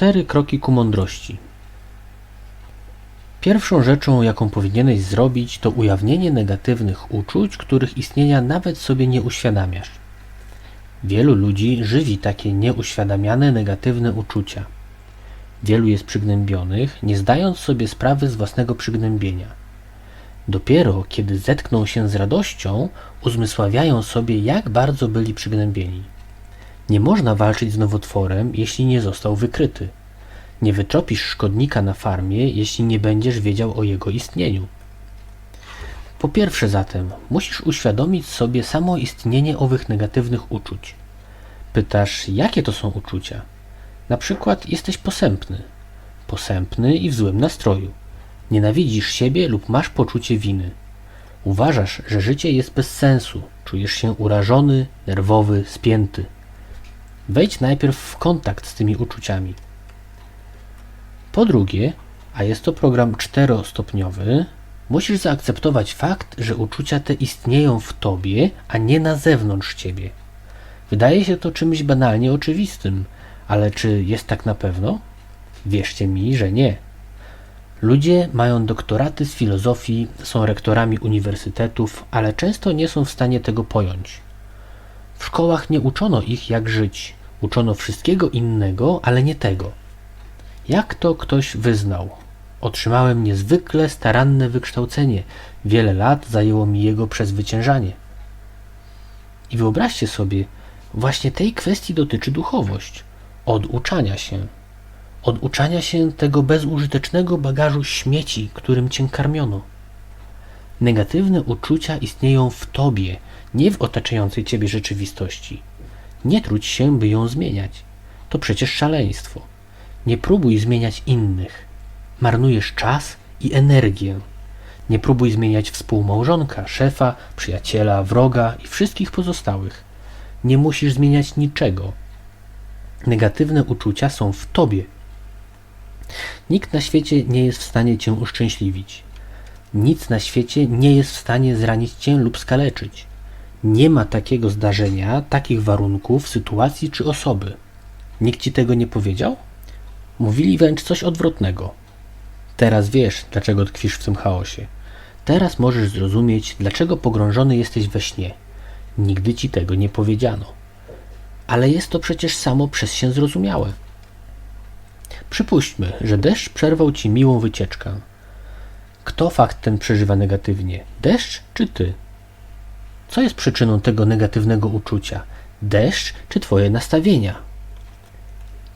Cztery kroki ku mądrości. Pierwszą rzeczą, jaką powinieneś zrobić, to ujawnienie negatywnych uczuć, których istnienia nawet sobie nie uświadamiasz. Wielu ludzi żywi takie nieuświadamiane negatywne uczucia. Wielu jest przygnębionych, nie zdając sobie sprawy z własnego przygnębienia. Dopiero kiedy zetkną się z radością, uzmysławiają sobie, jak bardzo byli przygnębieni. Nie można walczyć z nowotworem, jeśli nie został wykryty. Nie wytropisz szkodnika na farmie, jeśli nie będziesz wiedział o jego istnieniu. Po pierwsze zatem, musisz uświadomić sobie samo istnienie owych negatywnych uczuć. Pytasz, jakie to są uczucia? Na przykład jesteś posępny. Posępny i w złym nastroju. Nienawidzisz siebie lub masz poczucie winy. Uważasz, że życie jest bez sensu. Czujesz się urażony, nerwowy, spięty. Wejdź najpierw w kontakt z tymi uczuciami. Po drugie, a jest to program czterostopniowy, musisz zaakceptować fakt, że uczucia te istnieją w tobie, a nie na zewnątrz ciebie. Wydaje się to czymś banalnie oczywistym, ale czy jest tak na pewno? Wierzcie mi, że nie. Ludzie mają doktoraty z filozofii, są rektorami uniwersytetów, ale często nie są w stanie tego pojąć. W szkołach nie uczono ich, jak żyć. Uczono wszystkiego innego, ale nie tego. Jak to ktoś wyznał? Otrzymałem niezwykle staranne wykształcenie. Wiele lat zajęło mi jego przezwyciężanie. I wyobraźcie sobie, właśnie tej kwestii dotyczy duchowość. Oduczania się. Oduczania się tego bezużytecznego bagażu śmieci, którym cię karmiono. Negatywne uczucia istnieją w tobie, nie w otaczającej ciebie rzeczywistości. Nie trudź się, by ją zmieniać. To przecież szaleństwo. Nie próbuj zmieniać innych. Marnujesz czas i energię. Nie próbuj zmieniać współmałżonka, szefa, przyjaciela, wroga i wszystkich pozostałych. Nie musisz zmieniać niczego. Negatywne uczucia są w tobie. Nikt na świecie nie jest w stanie cię uszczęśliwić. Nic na świecie nie jest w stanie zranić cię lub skaleczyć. Nie ma takiego zdarzenia, takich warunków, sytuacji czy osoby. Nikt ci tego nie powiedział? Mówili wręcz coś odwrotnego. Teraz wiesz, dlaczego tkwisz w tym chaosie. Teraz możesz zrozumieć, dlaczego pogrążony jesteś we śnie. Nigdy ci tego nie powiedziano. Ale jest to przecież samo przez się zrozumiałe. Przypuśćmy, że deszcz przerwał ci miłą wycieczkę. Kto fakt ten przeżywa negatywnie? Deszcz czy ty? Co jest przyczyną tego negatywnego uczucia? Deszcz czy twoje nastawienia?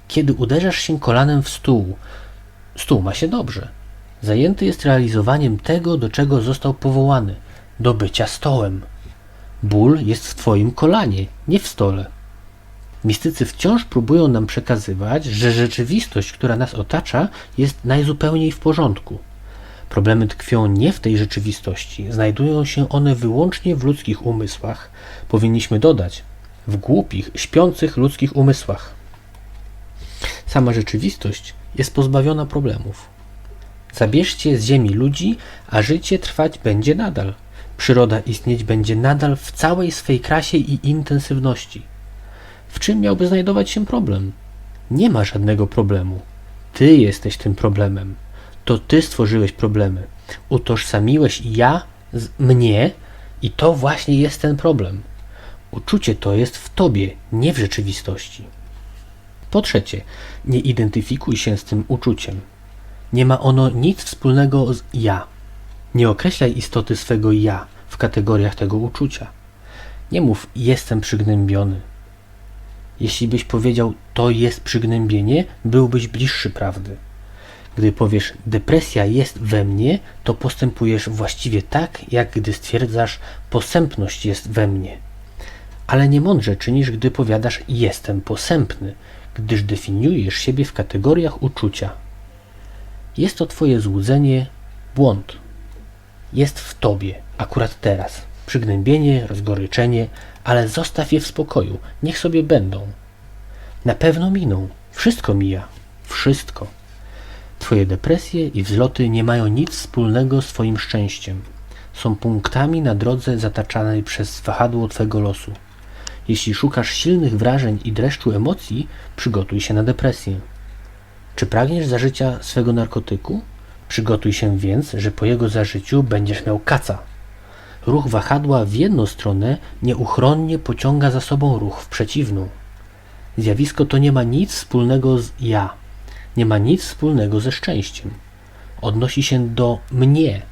Kiedy uderzasz się kolanem w stół, stół ma się dobrze. Zajęty jest realizowaniem tego, do czego został powołany do bycia stołem. Ból jest w twoim kolanie, nie w stole. Mistycy wciąż próbują nam przekazywać, że rzeczywistość, która nas otacza, jest najzupełniej w porządku. Problemy tkwią nie w tej rzeczywistości, znajdują się one wyłącznie w ludzkich umysłach. Powinniśmy dodać, w głupich, śpiących ludzkich umysłach. Sama rzeczywistość jest pozbawiona problemów. Zabierzcie z ziemi ludzi, a życie trwać będzie nadal. Przyroda istnieć będzie nadal w całej swej krasie i intensywności. W czym miałby znajdować się problem? Nie ma żadnego problemu. Ty jesteś tym problemem. To ty stworzyłeś problemy. Utożsamiłeś ja z mnie i to właśnie jest ten problem. Uczucie to jest w tobie, nie w rzeczywistości. Po trzecie, nie identyfikuj się z tym uczuciem. Nie ma ono nic wspólnego z ja. Nie określaj istoty swego ja w kategoriach tego uczucia. Nie mów jestem przygnębiony. Jeśli byś powiedział to jest przygnębienie, byłbyś bliższy prawdy. Gdy powiesz depresja jest we mnie, to postępujesz właściwie tak, jak gdy stwierdzasz posępność jest we mnie. Ale nie mądrze czynisz, gdy powiadasz jestem posępny, gdyż definiujesz siebie w kategoriach uczucia. Jest to twoje złudzenie, błąd. Jest w tobie, akurat teraz. Przygnębienie, rozgoryczenie, ale zostaw je w spokoju, niech sobie będą. Na pewno miną, wszystko mija, wszystko. Twoje depresje i wzloty nie mają nic wspólnego z Twoim szczęściem. Są punktami na drodze zataczanej przez wahadło Twego losu. Jeśli szukasz silnych wrażeń i dreszczu emocji, przygotuj się na depresję. Czy pragniesz zażycia swego narkotyku? Przygotuj się więc, że po jego zażyciu będziesz miał kaca. Ruch wahadła w jedną stronę nieuchronnie pociąga za sobą ruch w przeciwną. Zjawisko to nie ma nic wspólnego z ja, nie ma nic wspólnego ze szczęściem. Odnosi się do mnie.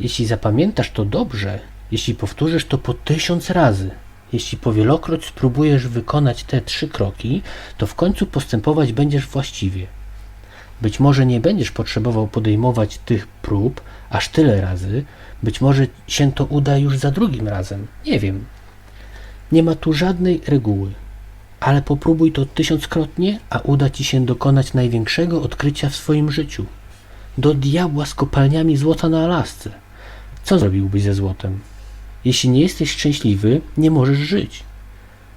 Jeśli zapamiętasz to dobrze, jeśli powtórzysz to po tysiąc razy, jeśli powielokroć spróbujesz wykonać te trzy kroki, to w końcu postępować będziesz właściwie. Być może nie będziesz potrzebował podejmować tych prób aż tyle razy, być może się to uda już za drugim razem. Nie wiem. Nie ma tu żadnej reguły, ale popróbuj to tysiąckrotnie, a uda ci się dokonać największego odkrycia w swoim życiu. Do diabła z kopalniami złota na Alasce. Co zrobiłbyś ze złotem? Jeśli nie jesteś szczęśliwy, nie możesz żyć.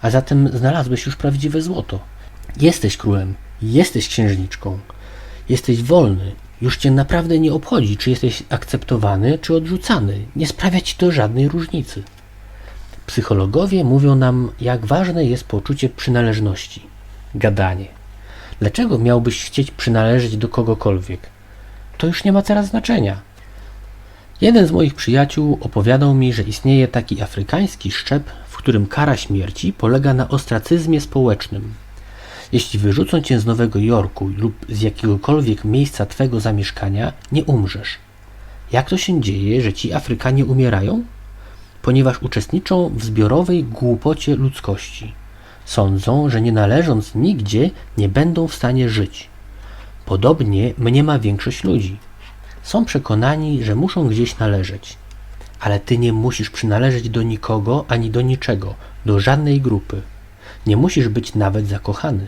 A zatem znalazłeś już prawdziwe złoto. Jesteś królem, jesteś księżniczką, jesteś wolny. Już cię naprawdę nie obchodzi, czy jesteś akceptowany, czy odrzucany. Nie sprawia ci to żadnej różnicy. Psychologowie mówią nam, jak ważne jest poczucie przynależności. Gadanie. Dlaczego miałbyś chcieć przynależeć do kogokolwiek? To już nie ma teraz znaczenia. Jeden z moich przyjaciół opowiadał mi, że istnieje taki afrykański szczep, w którym kara śmierci polega na ostracyzmie społecznym. Jeśli wyrzucą cię z Nowego Jorku lub z jakiegokolwiek miejsca twego zamieszkania, nie umrzesz. Jak to się dzieje, że ci Afrykanie umierają? Ponieważ uczestniczą w zbiorowej głupocie ludzkości. Sądzą, że nie należąc nigdzie, nie będą w stanie żyć. Podobnie mnie ma większość ludzi. Są przekonani, że muszą gdzieś należeć. Ale ty nie musisz przynależeć do nikogo ani do niczego, do żadnej grupy. Nie musisz być nawet zakochany.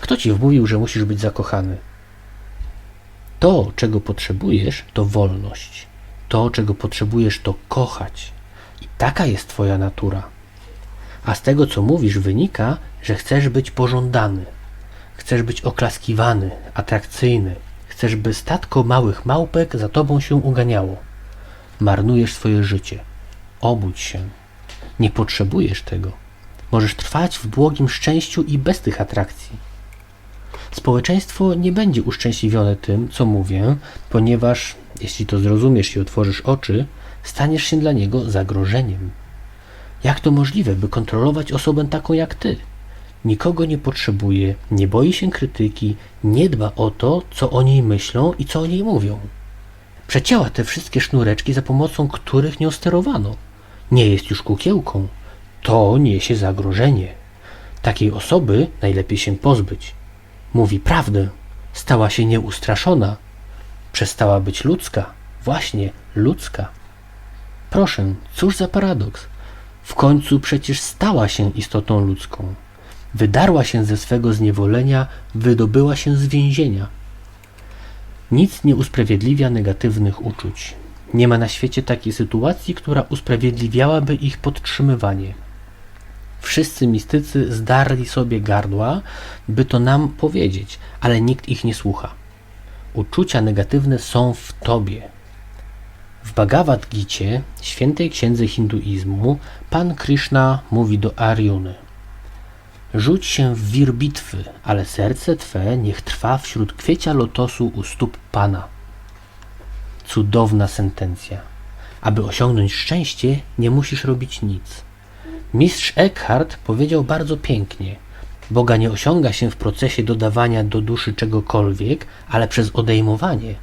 Kto ci wmówił, że musisz być zakochany? To, czego potrzebujesz, to wolność. To, czego potrzebujesz, to kochać. I taka jest twoja natura. A z tego, co mówisz, wynika, że chcesz być pożądany. Chcesz być oklaskiwany, atrakcyjny. Chcesz, by statko małych małpek za tobą się uganiało. Marnujesz swoje życie. Obudź się. Nie potrzebujesz tego. Możesz trwać w błogim szczęściu i bez tych atrakcji. Społeczeństwo nie będzie uszczęśliwione tym, co mówię, ponieważ, jeśli to zrozumiesz i otworzysz oczy, staniesz się dla niego zagrożeniem. Jak to możliwe, by kontrolować osobę taką jak ty? Nikogo nie potrzebuje, nie boi się krytyki, nie dba o to, co o niej myślą i co o niej mówią. Przecięła te wszystkie sznureczki, za pomocą których nią sterowano. Nie jest już kukiełką. To niesie zagrożenie. Takiej osoby najlepiej się pozbyć. Mówi prawdę. Stała się nieustraszona. Przestała być ludzka. Właśnie ludzka. Proszę, cóż za paradoks. W końcu przecież stała się istotą ludzką. Wydarła się ze swego zniewolenia, wydobyła się z więzienia. Nic nie usprawiedliwia negatywnych uczuć. Nie ma na świecie takiej sytuacji, która usprawiedliwiałaby ich podtrzymywanie. Wszyscy mistycy zdarli sobie gardła, by to nam powiedzieć, ale nikt ich nie słucha. Uczucia negatywne są w tobie. W Bhagavad Gicie, świętej księdze hinduizmu, Pan Krishna mówi do Arjuny – Rzuć się w wir bitwy, ale serce Twe niech trwa wśród kwiecia lotosu u stóp Pana. Cudowna sentencja. Aby osiągnąć szczęście, nie musisz robić nic. Mistrz Eckhart powiedział bardzo pięknie. Boga nie osiąga się w procesie dodawania do duszy czegokolwiek, ale przez odejmowanie.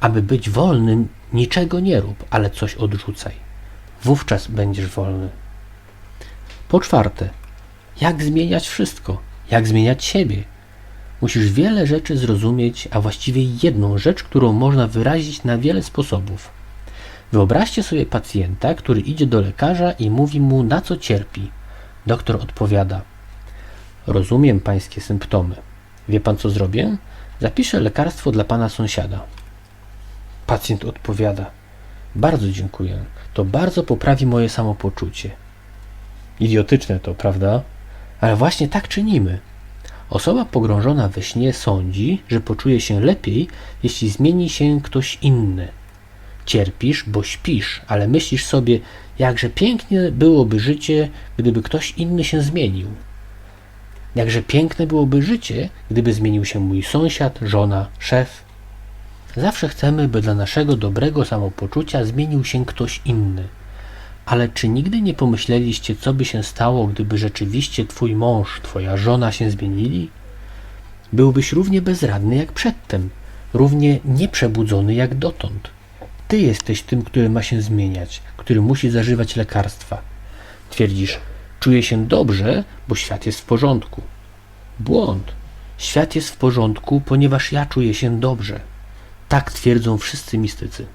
Aby być wolnym, niczego nie rób, ale coś odrzucaj. Wówczas będziesz wolny. Po czwarte, jak zmieniać wszystko, jak zmieniać siebie. Musisz wiele rzeczy zrozumieć, a właściwie jedną rzecz, którą można wyrazić na wiele sposobów. Wyobraźcie sobie pacjenta, który idzie do lekarza i mówi mu, na co cierpi. Doktor odpowiada: Rozumiem pańskie symptomy. Wie pan, co zrobię? Zapiszę lekarstwo dla pana sąsiada. Pacjent odpowiada: Bardzo dziękuję. To bardzo poprawi moje samopoczucie. Idiotyczne to, prawda? Ale właśnie tak czynimy. Osoba pogrążona we śnie sądzi, że poczuje się lepiej, jeśli zmieni się ktoś inny. Cierpisz, bo śpisz, ale myślisz sobie, jakże pięknie byłoby życie, gdyby ktoś inny się zmienił. Jakże piękne byłoby życie, gdyby zmienił się mój sąsiad, żona, szef. Zawsze chcemy, by dla naszego dobrego samopoczucia zmienił się ktoś inny. Ale czy nigdy nie pomyśleliście, co by się stało, gdyby rzeczywiście twój mąż, twoja żona się zmienili? Byłbyś równie bezradny jak przedtem, równie nieprzebudzony jak dotąd. Ty jesteś tym, który ma się zmieniać, który musi zażywać lekarstwa. Twierdzisz, czuję się dobrze, bo świat jest w porządku. Błąd. Świat jest w porządku, ponieważ ja czuję się dobrze. Tak twierdzą wszyscy mistycy.